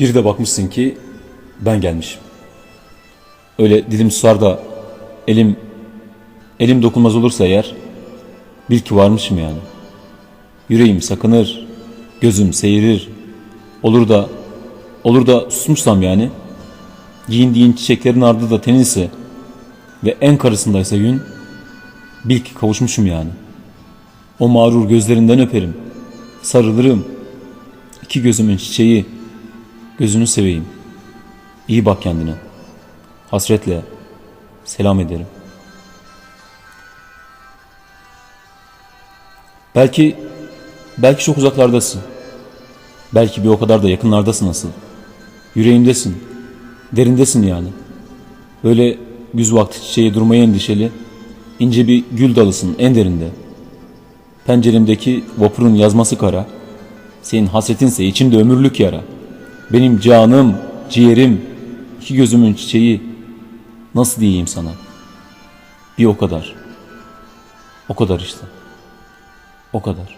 Bir de bakmışsın ki ben gelmişim. Öyle dilim susar da elim elim dokunmaz olursa eğer bil ki varmışım yani. Yüreğim sakınır, gözüm seyirir. Olur da olur da susmuşsam yani. Giyindiğin çiçeklerin ardı da teninse ve en karısındaysa yün bil ki kavuşmuşum yani. O mağrur gözlerinden öperim. Sarılırım. İki gözümün çiçeği. Gözünü seveyim. İyi bak kendine. Hasretle selam ederim. Belki belki çok uzaklardasın. Belki bir o kadar da yakınlardasın asıl. Yüreğimdesin. Derindesin yani. Böyle güz vakti çiçeği durmaya endişeli. ince bir gül dalısın en derinde. Penceremdeki vapurun yazması kara. Senin hasretinse içimde ömürlük yara. Benim canım, ciğerim, iki gözümün çiçeği. Nasıl diyeyim sana? Bir o kadar. O kadar işte. O kadar.